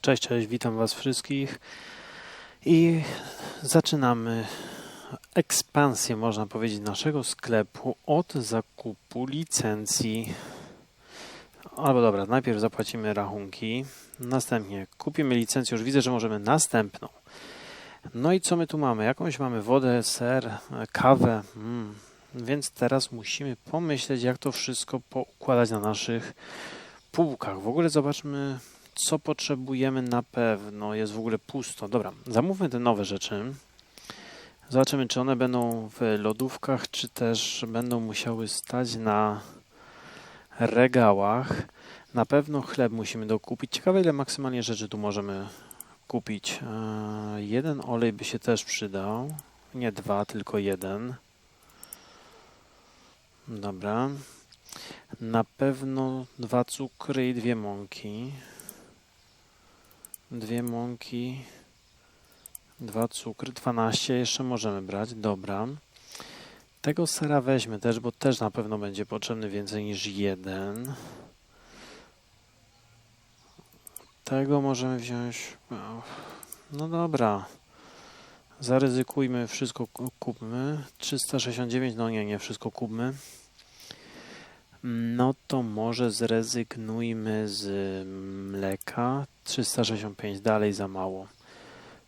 Cześć, cześć, witam Was wszystkich i zaczynamy ekspansję, można powiedzieć, naszego sklepu od zakupu licencji. Albo dobra, najpierw zapłacimy rachunki, następnie kupimy licencję, już widzę, że możemy następną. No i co my tu mamy? Jakąś mamy wodę, ser, kawę, mm. więc teraz musimy pomyśleć, jak to wszystko poukładać na naszych półkach. W ogóle zobaczmy, co potrzebujemy na pewno. Jest w ogóle pusto. Dobra, zamówmy te nowe rzeczy. Zobaczymy, czy one będą w lodówkach, czy też będą musiały stać na regałach. Na pewno chleb musimy dokupić. Ciekawe, ile maksymalnie rzeczy tu możemy kupić. Eee, jeden olej by się też przydał. Nie dwa, tylko jeden. Dobra. Na pewno dwa cukry i dwie mąki. Dwie mąki. Dwa cukry. 12 jeszcze możemy brać. Dobra. Tego sera weźmy też, bo też na pewno będzie potrzebny więcej niż jeden. Tego możemy wziąć. No dobra. Zaryzykujmy, wszystko kupmy. 369, no nie, nie wszystko kupmy. No to może zrezygnujmy z mleka. 365, dalej za mało.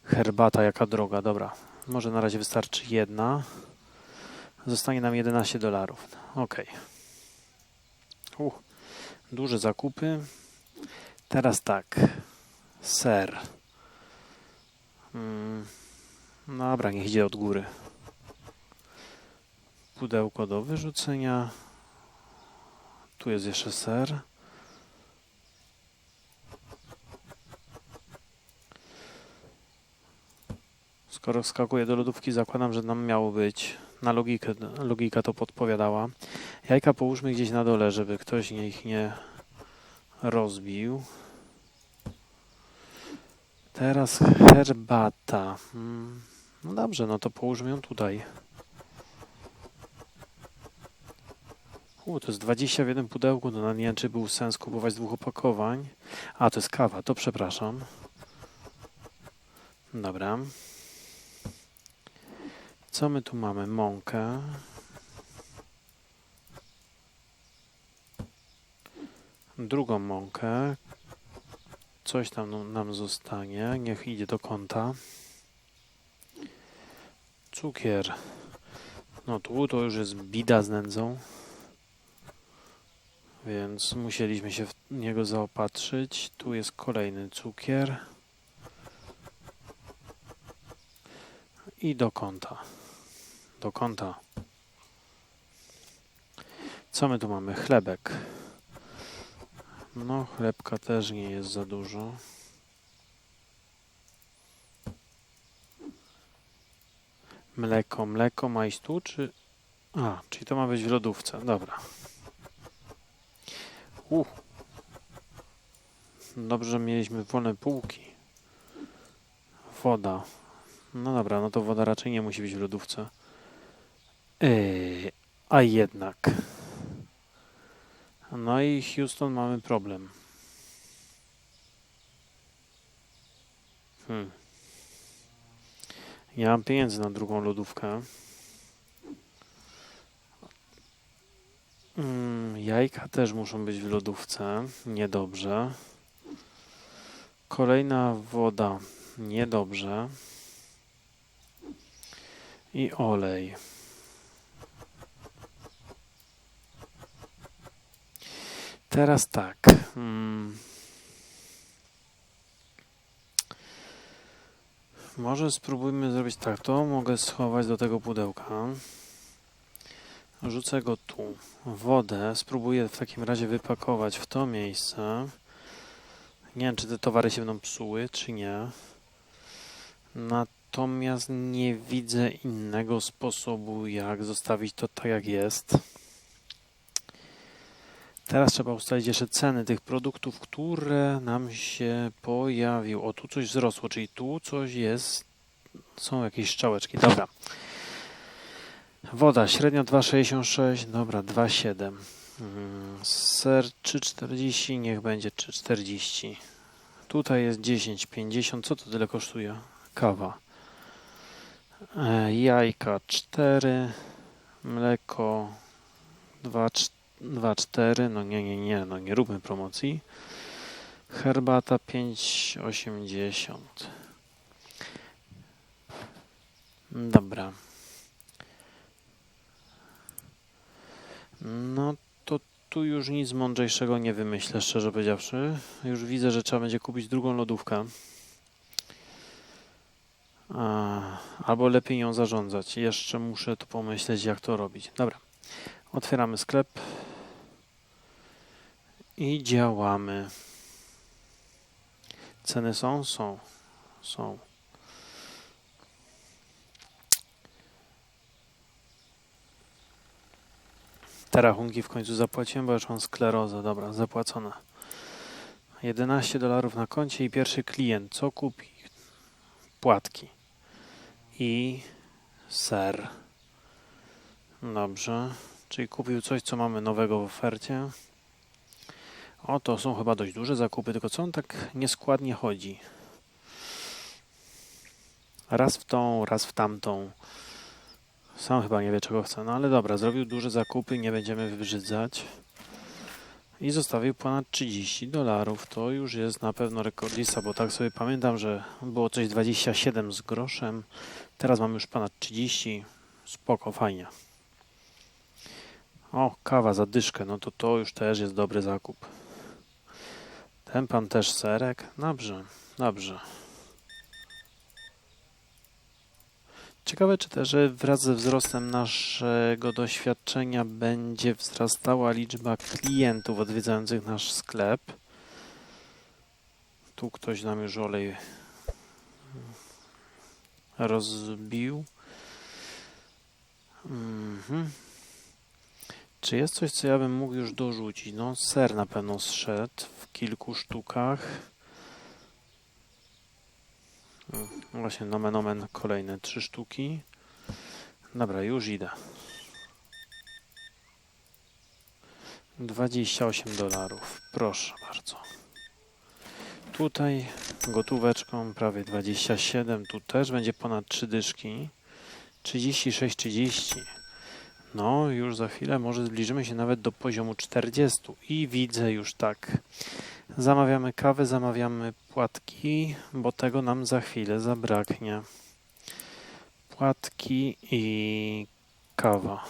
Herbata, jaka droga, dobra. Może na razie wystarczy jedna. Zostanie nam 11 dolarów. Ok. Uh, duże zakupy. Teraz tak. Ser. Hmm. Dobra, niech idzie od góry. Pudełko do wyrzucenia. Tu jest jeszcze ser. Skoro wskakuje do lodówki, zakładam, że nam miało być. Na logikę, logika to podpowiadała. Jajka połóżmy gdzieś na dole, żeby ktoś ich nie rozbił. Teraz herbata. Hmm. No dobrze, no to połóżmy ją tutaj. U, to jest 20 w jednym pudełku, no nie wiem, czy był sens kupować dwóch opakowań. A, to jest kawa, to przepraszam. Dobra. Co my tu mamy? Mąkę. Drugą mąkę. Coś tam nam zostanie. Niech idzie do konta. Cukier. No tu to już jest bida z nędzą więc musieliśmy się w niego zaopatrzyć. Tu jest kolejny cukier. I do kąta. Do kąta. Co my tu mamy? Chlebek. No, chlebka też nie jest za dużo. Mleko, mleko ma iść tu, czy... A, czyli to ma być w lodówce. Dobra. Dobrze, że mieliśmy wolne półki. Woda. No dobra, no to woda raczej nie musi być w lodówce. Yy, a jednak. No i Houston mamy problem. Hmm. Nie mam pieniędzy na drugą lodówkę. Mm, jajka też muszą być w lodówce. Niedobrze. Kolejna woda. Niedobrze. I olej. Teraz tak. Hmm. Może spróbujmy zrobić tak. To mogę schować do tego pudełka. Rzucę go tu. Wodę spróbuję w takim razie wypakować w to miejsce. Nie wiem, czy te towary się będą psuły, czy nie. Natomiast nie widzę innego sposobu, jak zostawić to tak, jak jest. Teraz trzeba ustalić jeszcze ceny tych produktów, które nam się pojawiły. O, tu coś wzrosło, czyli tu coś jest. Są jakieś strzałeczki. Dobra. Woda średnio 2,66, dobra 2,7. Mm, ser 3,40, niech będzie 3,40. Tutaj jest 10,50. Co to tyle kosztuje? Kawa. E, jajka 4. Mleko 2,4. No nie, nie, nie. No nie róbmy promocji. Herbata 5,80. Dobra. No to tu już nic mądrzejszego nie wymyślę, szczerze powiedziawszy. Już widzę, że trzeba będzie kupić drugą lodówkę. A, albo lepiej nią zarządzać. Jeszcze muszę tu pomyśleć, jak to robić. Dobra. Otwieramy sklep. I działamy. Ceny są? Są. Są. Rachunki w końcu zapłaciłem, bo już mam sklerozę. Dobra, zapłacone. 11 dolarów na koncie i pierwszy klient. Co kupi? Płatki. I ser. Dobrze. Czyli kupił coś, co mamy nowego w ofercie. O, to są chyba dość duże zakupy, tylko co on tak nieskładnie chodzi? Raz w tą, raz w tamtą. Sam chyba nie wie, czego chce. No ale dobra, zrobił duże zakupy, nie będziemy wybrzydzać. I zostawił ponad 30 dolarów. To już jest na pewno rekordista, bo tak sobie pamiętam, że było coś 27 z groszem. Teraz mam już ponad 30. Spoko, fajnie. O, kawa za dyszkę. No to to już też jest dobry zakup. Ten pan też serek? Dobrze, dobrze. Ciekawe, czy też wraz ze wzrostem naszego doświadczenia będzie wzrastała liczba klientów odwiedzających nasz sklep. Tu ktoś nam już olej rozbił. Mhm. Czy jest coś, co ja bym mógł już dorzucić? No, ser na pewno zszedł w kilku sztukach. Hmm, Właśnie, nomen omen, kolejne trzy sztuki. Dobra, już idę. 28 dolarów, proszę bardzo. Tutaj gotóweczką prawie 27, tu też będzie ponad 3 dyszki. 36, 30. No, już za chwilę może zbliżymy się nawet do poziomu 40 i widzę już tak. Zamawiamy kawę, zamawiamy płatki, bo tego nam za chwilę zabraknie. Płatki i kawa.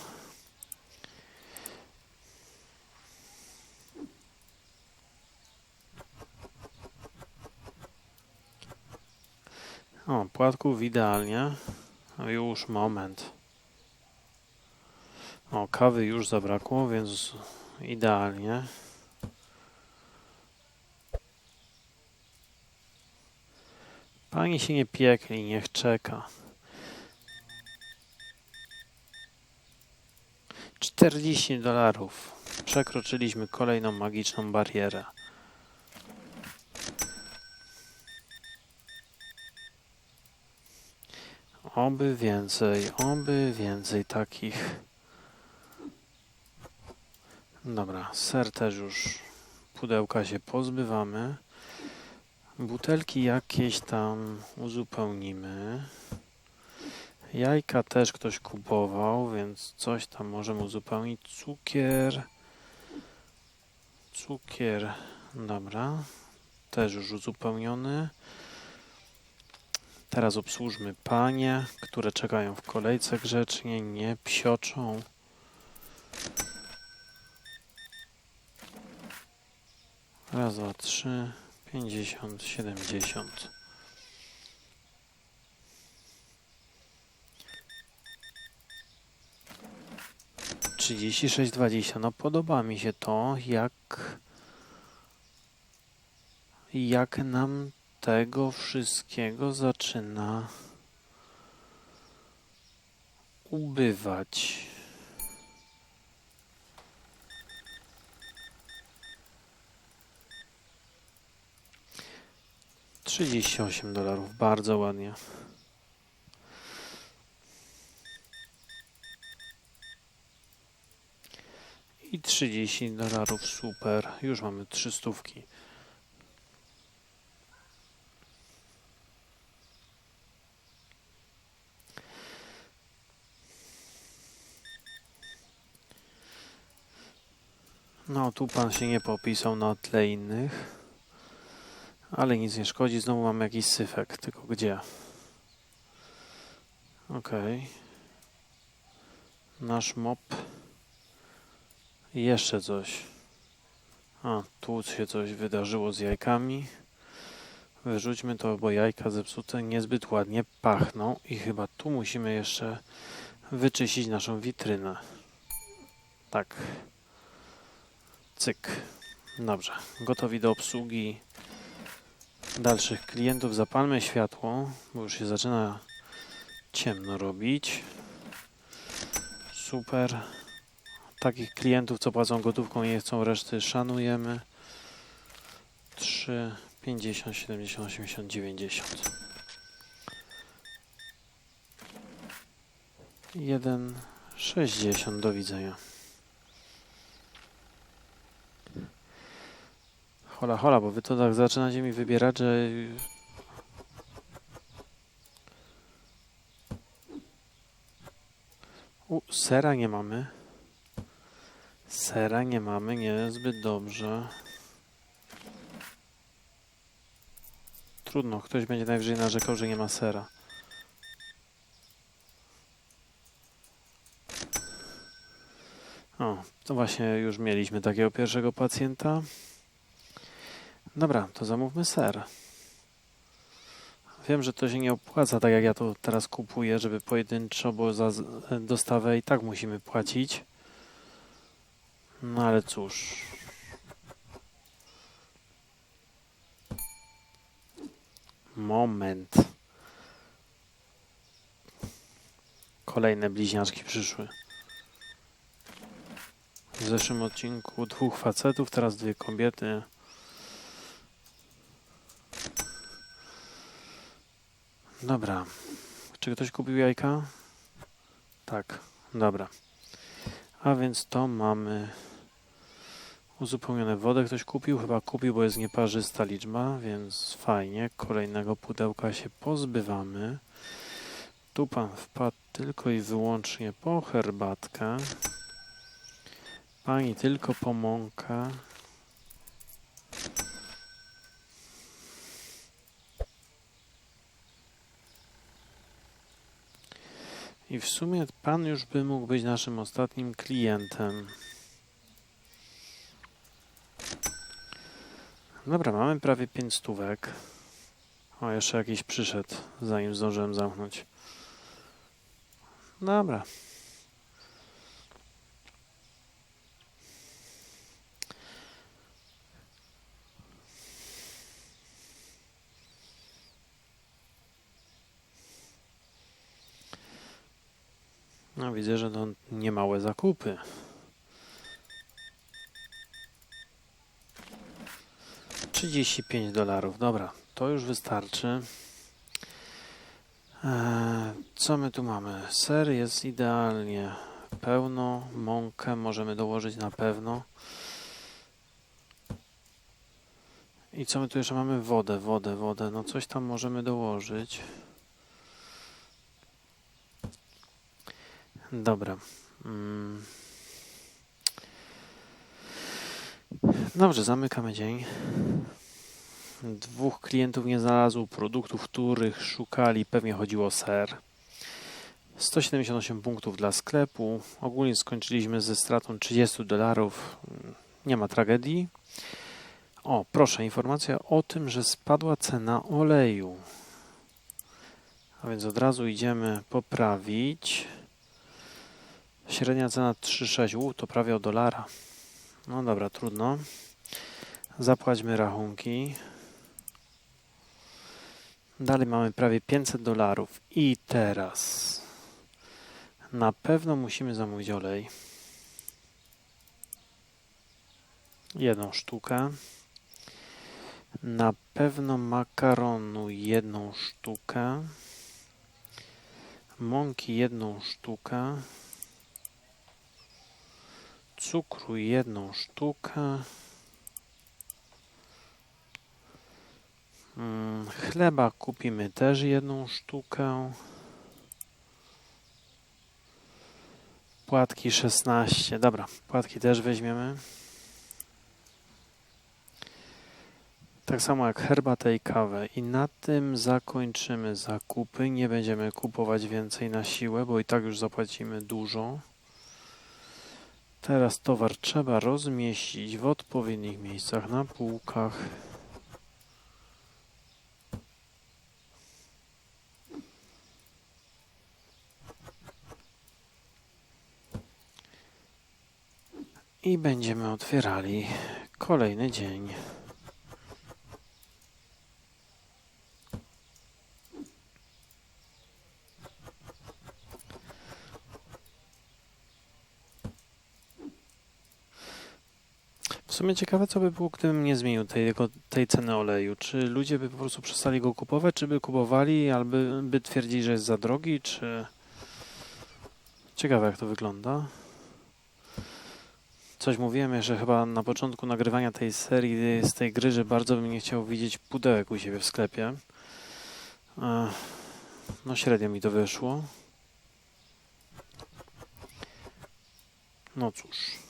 O, płatków idealnie. Już moment. O, kawy już zabrakło, więc idealnie. Pani się nie piekli, niech czeka. 40 dolarów. Przekroczyliśmy kolejną magiczną barierę. Oby więcej, oby więcej takich. Dobra, ser też już pudełka się pozbywamy. Butelki jakieś tam uzupełnimy. Jajka też ktoś kupował, więc coś tam możemy uzupełnić. Cukier. Cukier. Dobra. Też już uzupełniony. Teraz obsłużmy panie, które czekają w kolejce grzecznie, nie psioczą. Raz, dwa, trzy, pięćdziesiąt, siedemdziesiąt. Trzydzieści sześć, dwadzieścia. No podoba mi się to, jak jak nam tego wszystkiego zaczyna ubywać. 38 dolarów, bardzo ładnie. I 30 dolarów, super. Już mamy 300. No, tu pan się nie popisał na tle innych. Ale nic nie szkodzi. Znowu mamy jakiś syfek. Tylko gdzie? Okej. Nasz mop. Jeszcze coś. A, tu się coś wydarzyło z jajkami. Wyrzućmy to, bo jajka zepsute niezbyt ładnie pachną i chyba tu musimy jeszcze wyczyścić naszą witrynę. Tak. Cyk. Dobrze. Gotowi do obsługi dalszych klientów. Zapalmy światło, bo już się zaczyna ciemno robić. Super. Takich klientów, co płacą gotówką i nie chcą reszty, szanujemy. 3, 50, 70, 80, 90. 1, 60. Do widzenia. Hola, hola, bo wy to tak zaczynacie mi wybierać, że... U, sera nie mamy. Sera nie mamy, nie zbyt dobrze. Trudno, ktoś będzie najwyżej narzekał, że nie ma sera. O, to właśnie już mieliśmy takiego pierwszego pacjenta. Dobra, to zamówmy ser. Wiem, że to się nie opłaca, tak jak ja to teraz kupuję, żeby pojedynczo, bo za dostawę i tak musimy płacić. No ale cóż. Moment. Kolejne bliźniaczki przyszły. W zeszłym odcinku dwóch facetów, teraz dwie kobiety. Dobra. Czy ktoś kupił jajka? Tak. Dobra. A więc to mamy uzupełnione wodę. Ktoś kupił? Chyba kupił, bo jest nieparzysta liczba, więc fajnie. Kolejnego pudełka się pozbywamy. Tu pan wpadł tylko i wyłącznie po herbatkę. Pani tylko po mąkę. I w sumie pan już by mógł być naszym ostatnim klientem. Dobra, mamy prawie 5 stówek. O, jeszcze jakiś przyszedł, zanim zdążyłem zamknąć. Dobra. No widzę, że to niemałe zakupy. Trzydzieści pięć dolarów. Dobra, to już wystarczy. Eee, co my tu mamy? Ser jest idealnie pełno. Mąkę możemy dołożyć na pewno. I co my tu jeszcze mamy? Wodę, wodę, wodę. No coś tam możemy dołożyć. Dobra. Mm. Dobrze, zamykamy dzień. Dwóch klientów nie znalazło produktów, których szukali. Pewnie chodziło o ser. 178 punktów dla sklepu. Ogólnie skończyliśmy ze stratą 30 dolarów. Nie ma tragedii. O, proszę, informacja o tym, że spadła cena oleju. A więc od razu idziemy poprawić. Średnia cena 3,6. U, to prawie o dolara. No dobra, trudno. Zapłaćmy rachunki. Dalej mamy prawie 500 dolarów. I teraz na pewno musimy zamówić olej. Jedną sztukę. Na pewno makaronu jedną sztukę. Mąki jedną sztukę cukru jedną sztukę. Mm, chleba kupimy też jedną sztukę. Płatki 16. Dobra, płatki też weźmiemy. Tak samo jak herbatę i kawę. I na tym zakończymy zakupy. Nie będziemy kupować więcej na siłę, bo i tak już zapłacimy dużo. Teraz towar trzeba rozmieścić w odpowiednich miejscach na półkach. I będziemy otwierali kolejny dzień. W sumie ciekawe, co by było, gdybym nie zmienił tej, tej ceny oleju. Czy ludzie by po prostu przestali go kupować, czy by kupowali, albo by twierdzili, że jest za drogi, czy... Ciekawe, jak to wygląda. Coś mówiłem że chyba na początku nagrywania tej serii, z tej gry, że bardzo bym nie chciał widzieć pudełek u siebie w sklepie. E, no średnio mi to wyszło. No cóż.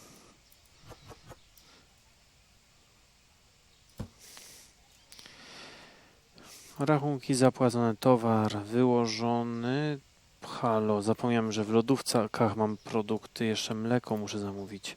Rachunki zapłacone, towar wyłożony. Halo, zapomniałem, że w lodówkach mam produkty, jeszcze mleko muszę zamówić.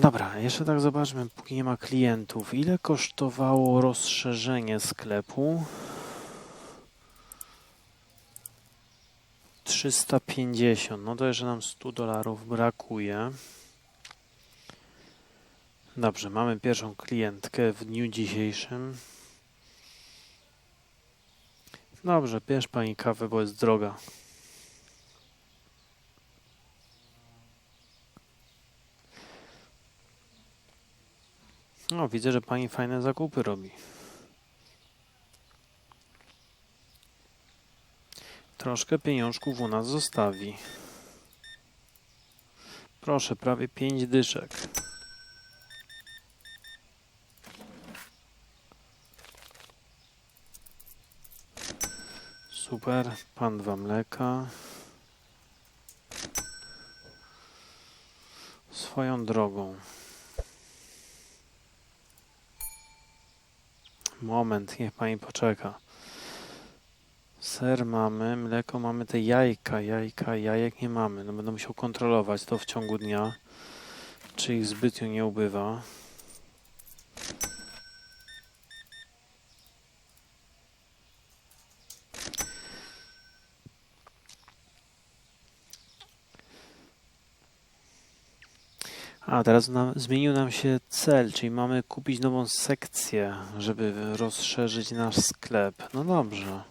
Dobra, jeszcze tak zobaczmy, póki nie ma klientów. Ile kosztowało rozszerzenie sklepu? 350. No to jeszcze nam 100 dolarów brakuje. Dobrze, mamy pierwszą klientkę w dniu dzisiejszym. Dobrze, bierz pani kawę, bo jest droga. No, widzę, że pani fajne zakupy robi. Troszkę pieniążków u nas zostawi. Proszę, prawie pięć dyszek. Super, pan dwa mleka. Swoją drogą. Moment, niech pani poczeka. Ser mamy, mleko mamy, te jajka, jajka, jajek nie mamy. No będę musiał kontrolować to w ciągu dnia, czy ich zbytnio nie ubywa. A teraz nam, zmienił nam się cel, czyli mamy kupić nową sekcję, żeby rozszerzyć nasz sklep. No dobrze.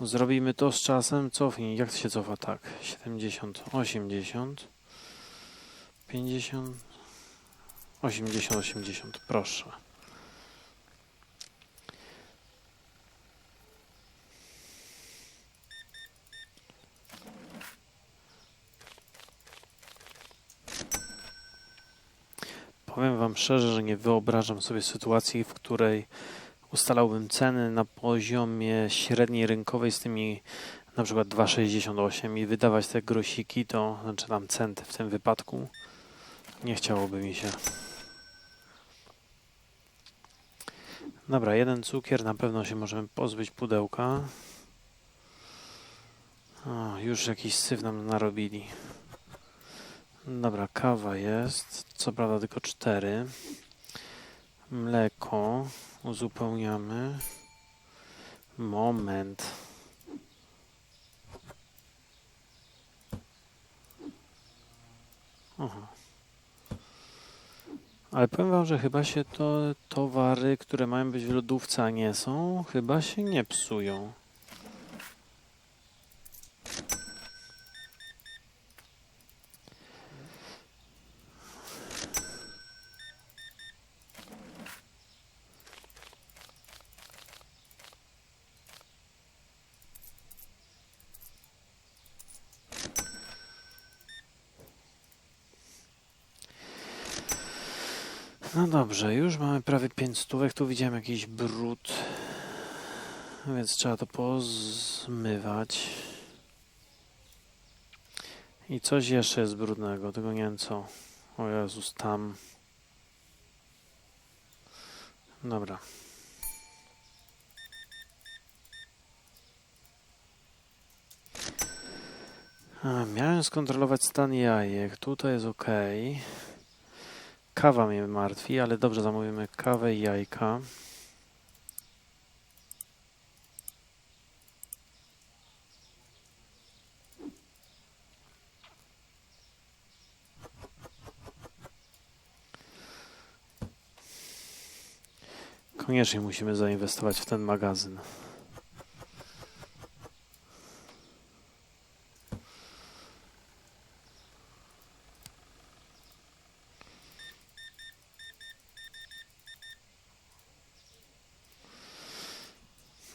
Zrobimy to z czasem. Cofnij. Jak to się cofa? Tak. 70, 80, 50, 80, 80. Proszę. Powiem Wam szczerze, że nie wyobrażam sobie sytuacji, w której ustalałbym ceny na poziomie średniej rynkowej z tymi na przykład 2,68 i wydawać te grosiki, to znaczy tam centy w tym wypadku. Nie chciałoby mi się. Dobra, jeden cukier, na pewno się możemy pozbyć pudełka. O, już jakiś syf nam narobili. Dobra, kawa jest. Co prawda tylko cztery. Mleko uzupełniamy. Moment. Aha. Ale powiem wam, że chyba się to towary, które mają być w lodówce, a nie są, chyba się nie psują. Dobrze, już mamy prawie 5 stówek. Tu widziałem jakiś brud, więc trzeba to pozmywać. I coś jeszcze jest brudnego, tego nie wiem co. O Jezus, tam. Dobra. A, miałem skontrolować stan jajek. Tutaj jest ok. Kawa mnie martwi, ale dobrze zamówimy kawę i jajka. Koniecznie musimy zainwestować w ten magazyn.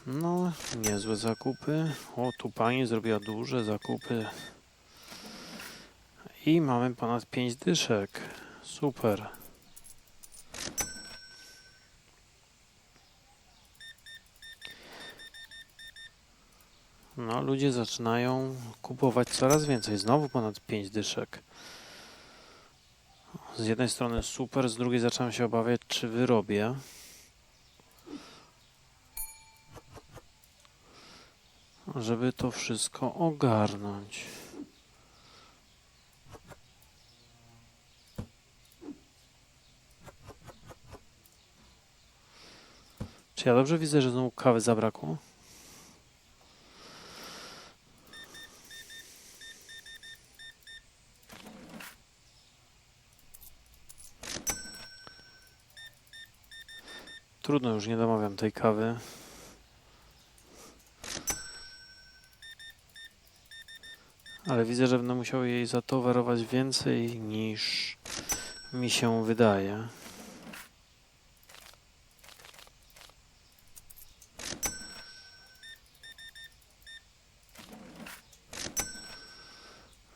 No, niezłe zakupy. O, tu pani zrobiła duże zakupy. I mamy ponad 5 dyszek. Super. No, ludzie zaczynają kupować coraz więcej. Znowu ponad 5 dyszek. Z jednej strony super, z drugiej zacząłem się obawiać, czy wyrobię. Żeby to wszystko ogarnąć. Czy ja dobrze widzę, że znowu kawy zabrakło? Trudno, już nie domawiam tej kawy. Ale widzę, że będę musiał jej zatowarować więcej niż mi się wydaje.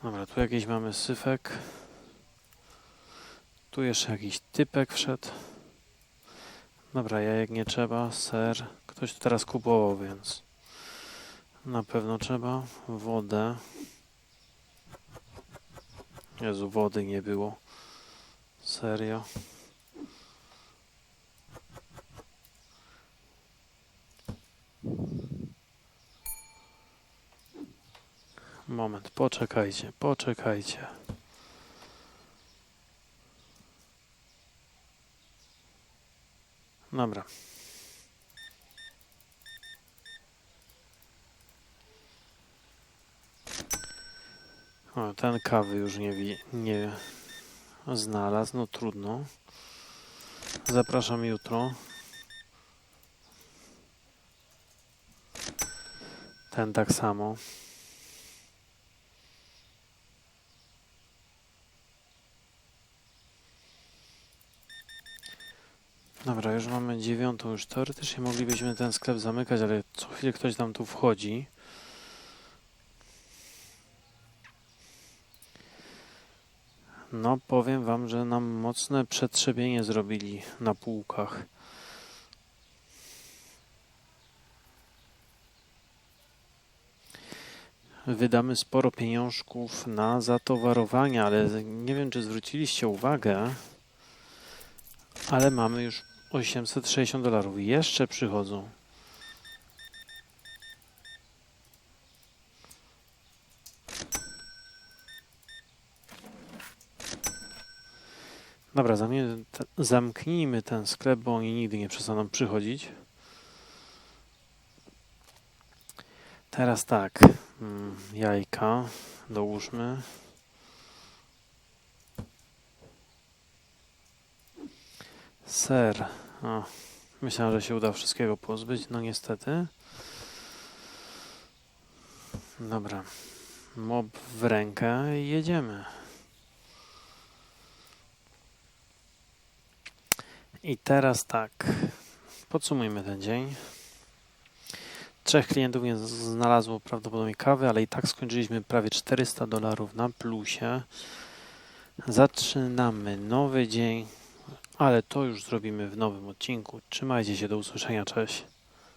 Dobra, tu jakiś mamy syfek. Tu jeszcze jakiś typek wszedł. Dobra, jajek nie trzeba, ser. Ktoś tu teraz kupował, więc na pewno trzeba. Wodę. Jezu, wody nie było. Serio. Moment, poczekajcie, poczekajcie. Dobra. O, ten kawy już nie, wi- nie znalazł, no trudno. Zapraszam jutro. Ten tak samo. Dobra, już mamy dziewiątą. Już teoretycznie moglibyśmy ten sklep zamykać, ale co chwilę ktoś tam tu wchodzi. No, powiem wam, że nam mocne przetrzebienie zrobili na półkach. Wydamy sporo pieniążków na zatowarowanie, ale nie wiem, czy zwróciliście uwagę, ale mamy już 860 dolarów. Jeszcze przychodzą. Dobra, zamknijmy te- zamknijmy ten sklep, bo oni nigdy nie przestaną przychodzić. Teraz tak, mm, jajka dołóżmy. Ser. O, myślałem, że się uda wszystkiego pozbyć, no niestety. Dobra. Mob w rękę i jedziemy. I teraz tak. Podsumujmy ten dzień. Trzech klientów nie znalazło prawdopodobnie kawy, ale i tak skończyliśmy prawie 400 dolarów na plusie. Zaczynamy nowy dzień ale to już zrobimy w nowym odcinku. Trzymajcie się, do usłyszenia, cześć.